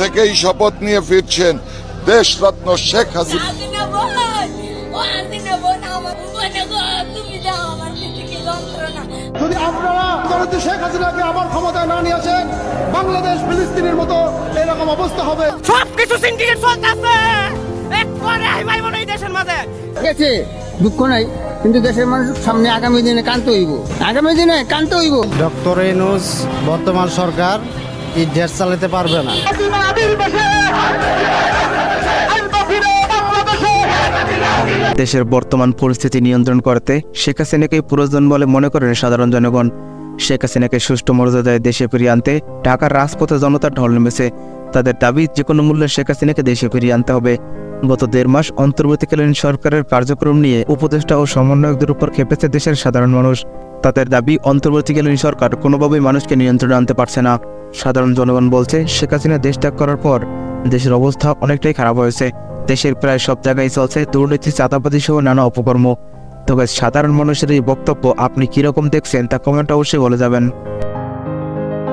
থেকেই শপথ নিয়ে ফিরছেন দেশরত্ন শেখ হাসিনা। হাসিনা বোন ও হাসিনা বোন আমার বোনে গো তুমি দাও আমার পিঠিকে যন্ত্রণা। যদি আপনারা শেখ হাসিনাকে আবার ক্ষমতায় না নিয়ে আসেন বাংলাদেশ ফিলিস্তিনের মতো এরকম অবস্থা হবে। সবকিছু সিন্ডিকেট চলতেছে। এক করে হাইমাই মনে এই দেশের মাঝে। গেছে দুঃখ নাই কিন্তু দেশের মানুষ সামনে আগামী দিনে কান্ত হইব। আগামী দিনে কান্ত হইব। ডক্টর এনুস বর্তমান সরকার এই চালাতে পারবে না। দেশের বর্তমান পরিস্থিতি নিয়ন্ত্রণ করতে শেখ হাসিনাকে প্রয়োজন বলে মনে করেন সাধারণ জনগণ। শেখ হাসিনাকে সুষ্ঠু মর্যাদায় দেশে ফিরিয়ে আনতে ঢাকার রাজপথে জনতার ঢল নেমেছে। তাদের দাবি যে কোনো মূল্যে শেখ হাসিনাকে দেশে ফিরিয়ে আনতে হবে। গত দেড় মাস অন্তর্বর্তীকালীন সরকারের কার্যক্রম নিয়ে উপদেষ্টা ও সমন্বয়কদের উপর খেপেছে দেশের সাধারণ মানুষ। তাদের দাবি, অন্তর্বর্তীকালীন সরকার কোনোভাবেই মানুষকে নিয়ন্ত্রণে আনতে পারছে না। সাধারণ জনগণ বলছে, শেখ হাসিনা দেশ ত্যাগ করার পর দেশের অবস্থা অনেকটাই খারাপ হয়েছে। দেশের প্রায় সব জায়গায় চলছে দুর্নীতি চাঁদাবাদী সহ নানা অপকর্ম। তবে সাধারণ মানুষের এই বক্তব্য আপনি কীরকম দেখছেন তা কমেন্ট অবশ্যই বলে যাবেন।